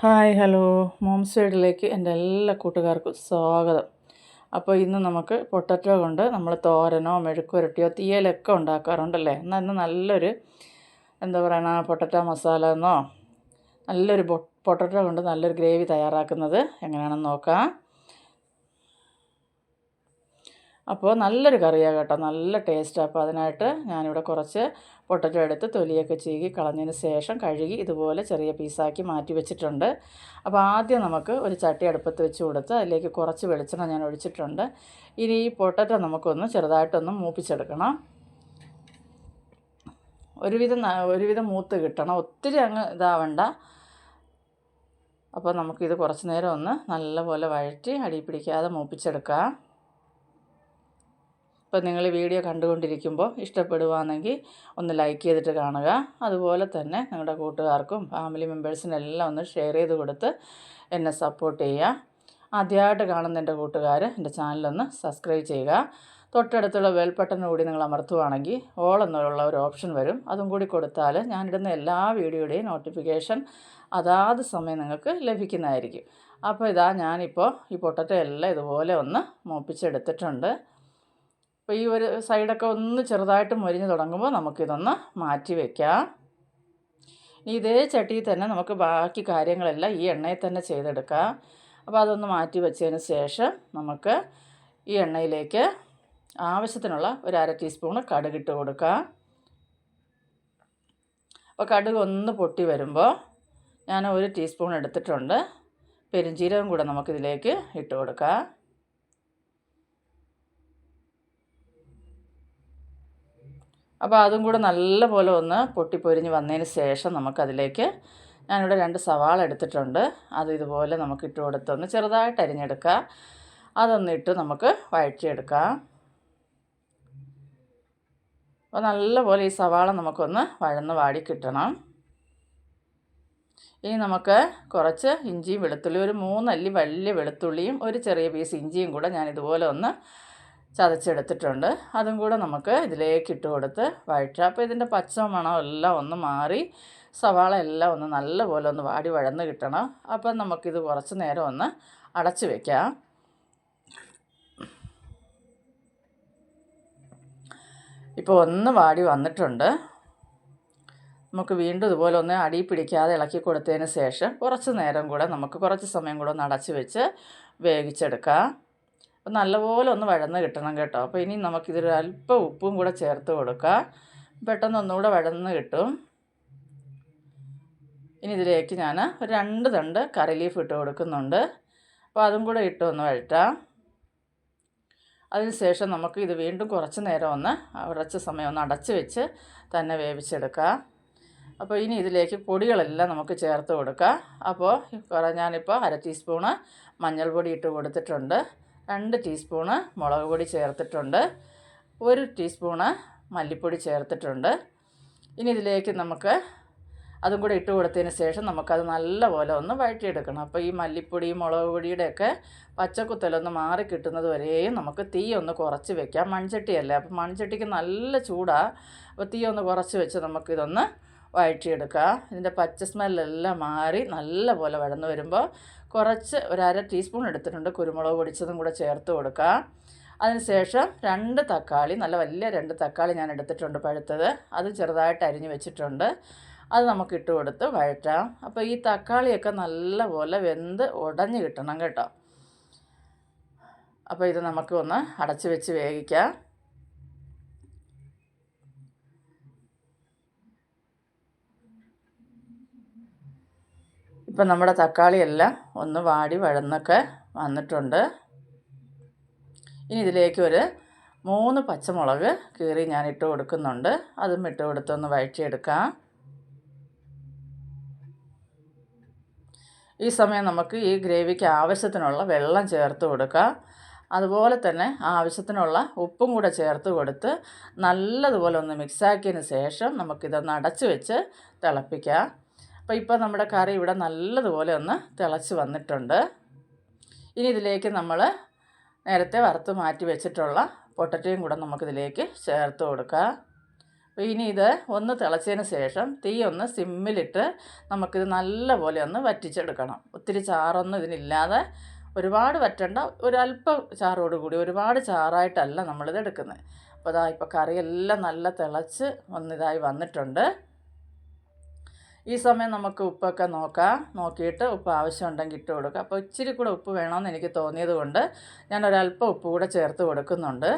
Hi hello. Moms സൈഡിലേക്ക് എന്റെ എല്ലാ കൂട്ടുകാർക്കും സ്വാഗതം. അപ്പോൾ ഇന്ന് നമുക്ക് പൊട്ടറ്റോ കൊണ്ട് നമ്മൾ തോരനോ മെഴുക്കുരട്ടിയോ തീയലൊക്കെ ഉണ്ടാക്കാറുണ്ടല്ലേ? എന്നാൽ ഇന്ന് നല്ലൊരു എന്താ പറയണ പൊട്ടറ്റോ മസാല എന്നോ നല്ലൊരു പൊട്ടറ്റോ കൊണ്ട് നല്ലൊരു ഗ്രേവി തയ്യാറാക്കുന്നത് എങ്ങനെയാണെന്ന് നോക്കാം. അപ്പോൾ നല്ലൊരു കറിയാണ് കേട്ടോ. നല്ല ടേസ്റ്റ്. അപ്പോൾ അതിനായിട്ട് ഞാനിവിടെ കുറച്ച് പൊട്ടറ്റോ എടുത്ത് തൊലിയൊക്കെ ചീകി കളഞ്ഞതിന് ശേഷം കഴുകി ഇതുപോലെ ചെറിയ പീസാക്കി മാറ്റി വെച്ചിട്ടുണ്ട്. അപ്പോൾ ആദ്യം നമുക്ക് ഒരു ചട്ടി അടുപ്പത്ത് വെച്ച് കൊടുത്ത് അതിലേക്ക് കുറച്ച് വെളിച്ചെണ്ണ ഞാൻ ഒഴിച്ചിട്ടുണ്ട്. ഇനി ഈ പൊട്ടറ്റോ നമുക്കൊന്ന് ചെറുതായിട്ടൊന്ന് മൂപ്പിച്ചെടുക്കണം. ഒരുവിധം ഒരുവിധം മൂത്ത് കിട്ടണം. ഒത്തിരി അങ്ങ് ഇതാവണ്ട. അപ്പോൾ നമുക്കിത് കുറച്ച് നേരം ഒന്ന് നല്ലപോലെ വഴറ്റി അടി പിടിക്കാതെ മൂപ്പിച്ചെടുക്കാം. ഇപ്പോൾ നിങ്ങൾ വീഡിയോ കണ്ടുകൊണ്ടിരിക്കുമ്പോൾ ഇഷ്ടപ്പെടുവാണെങ്കിൽ ഒന്ന് ലൈക്ക് ചെയ്തിട്ട് കാണുക. അതുപോലെ തന്നെ നിങ്ങളുടെ കൂട്ടുകാർക്കും ഫാമിലി മെമ്പേഴ്സിനെല്ലാം ഒന്ന് ഷെയർ ചെയ്ത് കൊടുത്ത് എന്നെ സപ്പോർട്ട് ചെയ്യുക. ആദ്യമായിട്ട് കാണുന്ന എന്റെ കൂട്ടുകാർ എന്റെ ചാനലൊന്ന് സബ്സ്ക്രൈബ് ചെയ്യുക. തൊട്ടടുത്തുള്ള ബെൽ ബട്ടൺ കൂടി നിങ്ങൾ അമർത്തുവാണെങ്കിൽ ഓൾ എന്നുള്ള ഒരു ഓപ്ഷൻ വരും. അതും കൂടി കൊടുത്താൽ ഞാനിടുന്ന എല്ലാ വീഡിയോയുടെയും നോട്ടിഫിക്കേഷൻ അതാത് സമയം നിങ്ങൾക്ക് ലഭിക്കുന്നതായിരിക്കും. അപ്പോൾ ഇതാ ഞാനിപ്പോൾ ഈ പൊട്ടത്തെ എല്ലാം ഇതുപോലെ ഒന്ന് മൂപ്പിച്ചെടുത്തിട്ടുണ്ട്. അപ്പോൾ ഈ ഒരു സൈഡൊക്കെ ഒന്ന് ചെറുതായിട്ട് മൊരിഞ്ഞ് തുടങ്ങുമ്പോൾ നമുക്കിതൊന്ന് മാറ്റി വയ്ക്കാം ഇതേ ചട്ടിയിൽ തന്നെ നമുക്ക് ബാക്കി കാര്യങ്ങളെല്ലാം ഈ എണ്ണയിൽ തന്നെ ചെയ്തെടുക്കാം. അപ്പോൾ അതൊന്ന് മാറ്റി വെച്ചതിന് ശേഷം നമുക്ക് ഈ എണ്ണയിലേക്ക് ആവശ്യത്തിനുള്ള ഒരു അര ടീസ്പൂണ് കടുകിട്ട് കൊടുക്കാം. അപ്പോൾ കടുക് ഒന്ന് പൊട്ടി വരുമ്പോൾ ഞാൻ ഒരു ടീസ്പൂൺ എടുത്തിട്ടുണ്ട്. പെരുംജീരകം കൂടെ നമുക്കിതിലേക്ക് ഇട്ട് കൊടുക്കാം. അപ്പോൾ അതും കൂടെ നല്ലപോലെ ഒന്ന് പൊട്ടിപ്പൊരിഞ്ഞ് വന്നതിന് ശേഷം നമുക്കതിലേക്ക് ഞാനിവിടെ രണ്ട് സവാള എടുത്തിട്ടുണ്ട്. അത് ഇതുപോലെ നമുക്ക് ഇട്ട് കൊടുത്തൊന്ന് ചെറുതായിട്ട് അരിഞ്ഞെടുക്കുക അതൊന്നിട്ട് നമുക്ക് വഴറ്റിയെടുക്കാം. അപ്പോൾ നല്ലപോലെ ഈ സവാള നമുക്കൊന്ന് വഴന്ന് വാടി കിട്ടണം. ഇനി നമുക്ക് കുറച്ച് ഇഞ്ചിയും വെളുത്തുള്ളിയും ഒരു മൂന്നല്ലി വലിയ വെളുത്തുള്ളിയും ഒരു ചെറിയ പീസ് ഇഞ്ചിയും കൂടെ ഞാൻ ഇതുപോലെ ഒന്ന് ചതച്ചെടുത്തിട്ടുണ്ട്. അതും കൂടെ നമുക്ക് ഇതിലേക്ക് ഇട്ട് കൊടുത്ത് വഴറ്റുക. അപ്പോൾ ഇതിന്റെ പച്ച മണം എല്ലാം ഒന്ന് മാറി സവാള എല്ലാം ഒന്ന് നല്ലപോലെ ഒന്ന് വാടി വഴന്ന് കിട്ടണം. അപ്പം നമുക്കിത് കുറച്ച് നേരം ഒന്ന് അടച്ചു വയ്ക്കാം ഇപ്പോൾ ഒന്ന് വാടി വന്നിട്ടുണ്ട്. നമുക്ക് വീണ്ടും ഇതുപോലെ ഒന്ന് അടി പിടിക്കാതെ ഇളക്കി കൊടുത്തതിന് ശേഷം കുറച്ച് നേരം കൂടെ നമുക്ക് കുറച്ച് സമയം കൂടെ ഒന്ന് അടച്ച് വെച്ച് വേവിച്ചെടുക്കാം. അപ്പം നല്ലപോലെ ഒന്ന് വഴന്ന് കിട്ടണം കേട്ടോ. അപ്പോൾ ഇനി നമുക്കിതൊരു അല്പം ഉപ്പും കൂടെ ചേർത്ത് കൊടുക്കാം. പെട്ടെന്ന് ഒന്നുകൂടെ വഴന്ന് കിട്ടും. ഇനി ഇതിലേക്ക് ഞാൻ ഒരു രണ്ട് തണ്ട് കറി ലീഫ് ഇട്ട് കൊടുക്കുന്നുണ്ട്. അപ്പോൾ അതും കൂടെ ഇട്ട് ഒന്ന് വഴറ്റാം. അതിനുശേഷം നമുക്ക് ഇത് വീണ്ടും കുറച്ച് നേരം ഒന്ന് കുറച്ച് സമയം ഒന്ന് അടച്ച് വെച്ച് തന്നെ വേവിച്ചെടുക്കാം. അപ്പോൾ ഇനി ഇതിലേക്ക് പൊടികളെല്ലാം നമുക്ക് ചേർത്ത് കൊടുക്കാം. അപ്പോൾ ഞാനിപ്പോൾ അര ടീസ്പൂണ് മഞ്ഞൾപ്പൊടി ഇട്ട് കൊടുത്തിട്ടുണ്ട്. രണ്ട് ടീസ്പൂണ് മുളക് പൊടി ചേർത്തിട്ടുണ്ട്. ഒരു ടീസ്പൂണ് മല്ലിപ്പൊടി ചേർത്തിട്ടുണ്ട്. ഇനി ഇതിലേക്ക് നമുക്ക് അതും കൂടെ ഇട്ട് കൊടുത്തതിന് ശേഷം നമുക്കത് നല്ലപോലെ ഒന്ന് വഴറ്റിയെടുക്കണം. അപ്പോൾ ഈ മല്ലിപ്പൊടിയും മുളക് പൊടിയുടെയൊക്കെ പച്ചക്കുത്തലൊന്ന് മാറി കിട്ടുന്നത് വരെയും നമുക്ക് തീ ഒന്ന് കുറച്ച് വെക്കാം. മൺചട്ടിയല്ലേ? അപ്പോൾ മൺചട്ടിക്ക് നല്ല ചൂടാണ് അപ്പോൾ തീ ഒന്ന് കുറച്ച് വെച്ച് നമുക്കിതൊന്ന് വഴറ്റിയെടുക്കാം ഇതിന്റെ പച്ച സ്മെല്ലെല്ലാം മാറി നല്ല പോലെ വഴന്ന് വരുമ്പോൾ കുറച്ച് ഒരു അര ടീസ്പൂൺ എടുത്തിട്ടുണ്ട് കുരുമുളക് പൊടിച്ചതും കൂടെ ചേർത്ത് കൊടുക്കുക. അതിനുശേഷം രണ്ട് തക്കാളി നല്ല വലിയ രണ്ട് തക്കാളി ഞാൻ എടുത്തിട്ടുണ്ട് പഴുത്തത്. അത് ചെറുതായിട്ട് അരിഞ്ഞ് വെച്ചിട്ടുണ്ട്. അത് നമുക്ക് ഇട്ട് കൊടുത്ത് വഴറ്റാം. അപ്പോൾ ഈ തക്കാളിയൊക്കെ നല്ലപോലെ വെന്ത് ഉടഞ്ഞ് കിട്ടണം കേട്ടോ. അപ്പോൾ ഇത് നമുക്ക് ഒന്ന് അടച്ച് വെച്ച് വേവിക്കാം. ഇപ്പം നമ്മുടെ തക്കാളിയെല്ലാം ഒന്ന് വാടി വഴന്നൊക്കെ വന്നിട്ടുണ്ട്. ഇനി ഇതിലേക്ക് ഒരു മൂന്ന് പച്ചമുളക് കീറി ഞാൻ ഇട്ട് കൊടുക്കുന്നുണ്ട്. അതും ഇട്ട് കൊടുത്തൊന്ന് വഴറ്റിയെടുക്കാം. ഈ സമയം നമുക്ക് ഈ ഗ്രേവിക്ക് ആവശ്യത്തിനുള്ള വെള്ളം ചേർത്ത് കൊടുക്കാം. അതുപോലെ തന്നെ ആവശ്യത്തിനുള്ള ഉപ്പും കൂടെ ചേർത്ത് കൊടുത്ത് നല്ലതുപോലെ ഒന്ന് മിക്സാക്കിയതിന് ശേഷം നമുക്കിതൊന്ന് അടച്ച് വെച്ച് തിളപ്പിക്കാം. അപ്പോൾ ഇപ്പോൾ നമ്മുടെ കറി ഇവിടെ നല്ലതുപോലെ ഒന്ന് തിളച്ച് വന്നിട്ടുണ്ട്. ഇനി ഇതിലേക്ക് നമ്മൾ നേരത്തെ വറുത്ത് മാറ്റി വെച്ചിട്ടുള്ള പൊട്ടറ്റയും കൂടെ നമുക്കിതിലേക്ക് ചേർത്ത് കൊടുക്കാം. അപ്പോൾ ഇനി ഇത് ഒന്ന് തിളച്ചതിന് ശേഷം തീ ഒന്ന് സിമ്മിലിട്ട് നമുക്കിത് നല്ലപോലെ ഒന്ന് വറ്റിച്ചെടുക്കണം. ഒത്തിരി ചാറൊന്നും ഇതിനില്ലാതെ ഒരുപാട് വറ്റണ്ട ഒരല്പം ചാറോട് കൂടി ഒരുപാട് ചാറായിട്ടല്ല നമ്മളിത് എടുക്കുന്നത് അപ്പോൾ അതാ ഇപ്പോൾ കറിയെല്ലാം നല്ല തിളച്ച് വന്നിതായി വന്നിട്ടുണ്ട്. ഈ സമയം നമുക്ക് ഉപ്പൊക്കെ നോക്കാം. നോക്കിയിട്ട് ഉപ്പ് ആവശ്യമുണ്ടെങ്കിൽ ഇട്ട് കൊടുക്കുക അപ്പോൾ ഇച്ചിരി കൂടെ ഉപ്പ് വേണമെന്ന് എനിക്ക് തോന്നിയത് കൊണ്ട് ഞാൻ ഒരല്പം ഉപ്പ് കൂടെ ചേർത്ത് കൊടുക്കുന്നുണ്ട്.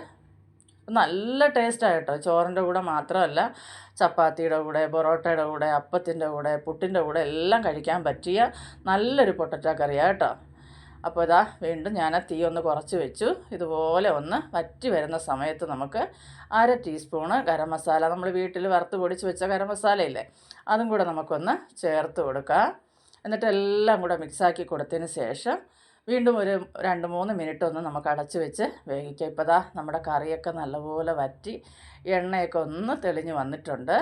നല്ല ടേസ്റ്റാണ് കേട്ടോ. ചോറിന്റെ കൂടെ മാത്രമല്ല ചപ്പാത്തിയുടെ കൂടെ പൊറോട്ടയുടെ കൂടെ അപ്പത്തിന്റെ കൂടെ പുട്ടിന്റെ കൂടെ എല്ലാം കഴിക്കാൻ പറ്റിയ നല്ലൊരു പൊട്ടറ്റോ കറിയാണ് കേട്ടോ. അപ്പോൾ ഇതാ വീണ്ടും ഞാൻ തീ ഒന്ന് കുറച്ച് വെച്ചു. ഇതുപോലെ ഒന്ന് വറ്റി വരുന്ന സമയത്ത് നമുക്ക് അര ടീസ്പൂണ് ഗരം മസാല നമ്മൾ വീട്ടിൽ വറുത്ത് പൊടിച്ച് വെച്ച ഗരം മസാലയില്ലേ അതും കൂടെ നമുക്കൊന്ന് ചേർത്ത് കൊടുക്കാം. എന്നിട്ട് എല്ലാം കൂടെ മിക്സാക്കി കൊടുത്തതിന് ശേഷം വീണ്ടും ഒരു രണ്ട് മൂന്ന് മിനിറ്റ് ഒന്ന് നമുക്ക് അടച്ച് വെച്ച് വേവിക്കാം. ഇപ്പോൾ ദാ നമ്മുടെ കറിയൊക്കെ നല്ലപോലെ വറ്റി എണ്ണയൊക്കെ ഒന്ന് തെളിഞ്ഞ് വന്നിട്ടുണ്ട്.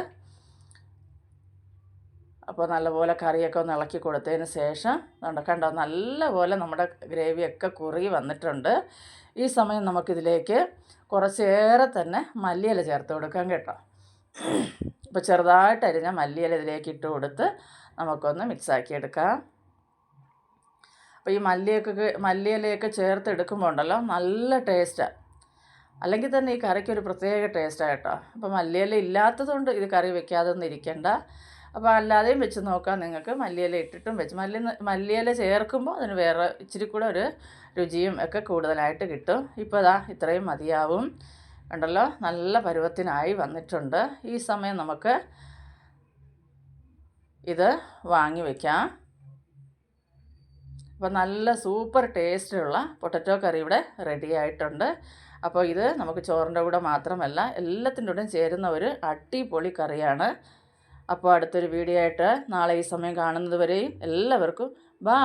അപ്പോൾ നല്ലപോലെ കറിയൊക്കെ ഒന്ന് ഇളക്കി കൊടുത്തതിന് ശേഷം കണ്ടോ കണ്ടോ നല്ലപോലെ നമ്മുടെ ഗ്രേവിയൊക്കെ കുറുകി വന്നിട്ടുണ്ട്. ഈ സമയം നമുക്കിതിലേക്ക് കുറച്ചേറെ തന്നെ മല്ലിയില ചേർത്ത് കൊടുക്കാം കേട്ടോ. അപ്പോൾ ചെറുതായിട്ട് അരിഞ്ഞ മല്ലിയില ഇതിലേക്ക് ഇട്ട് കൊടുത്ത് നമുക്കൊന്ന് മിക്സാക്കി എടുക്കാം. അപ്പോൾ ഈ മല്ലിയൊക്കെ മല്ലിയിലയൊക്കെ ചേർത്ത് എടുക്കുമ്പോൾ ഉണ്ടല്ലോ നല്ല ടേസ്റ്റാണ് അല്ലെങ്കിൽ തന്നെ ഈ കറിക്കൊരു പ്രത്യേക ടേസ്റ്റാണ് കേട്ടോ. അപ്പോൾ മല്ലിയില ഇല്ലാത്തതുകൊണ്ട് ഇത് കറി വെക്കാതെ ഒന്നും ഇരിക്കണ്ട. അപ്പോൾ അല്ലാതെയും വെച്ച് നോക്കാം നിങ്ങൾക്ക്. മല്ലിയില ഇട്ടിട്ടും വെച്ച് മല്ലി മല്ലിയില ചേർക്കുമ്പോൾ അതിന് വേറെ ഇച്ചിരി കൂടെ ഒരു രുചിയും ഒക്കെ കൂടുതലായിട്ട് കിട്ടും. ഇപ്പോൾ അതാ ഇത്രയും മതിയാവും. ഉണ്ടല്ലോ നല്ല പരുവത്തിനായി വന്നിട്ടുണ്ട്. ഈ സമയം നമുക്ക് ഇത് വാങ്ങി വയ്ക്കാം അപ്പോൾ നല്ല സൂപ്പർ ടേസ്റ്റുള്ള പൊട്ടറ്റോ കറി ഇവിടെ റെഡി ആയിട്ടുണ്ട്. അപ്പോൾ ഇത് നമുക്ക് ചോറിന്റെ കൂടെ മാത്രമല്ല എല്ലാത്തിന്റെ കൂടെയും ചേരുന്ന ഒരു അടിപൊളി കറിയാണ്. അപ്പോൾ അടുത്തൊരു വീഡിയോ ആയിട്ട് നാളെ ഈ സമയം കാണുന്നത് വരെയും എല്ലാവർക്കും ബാ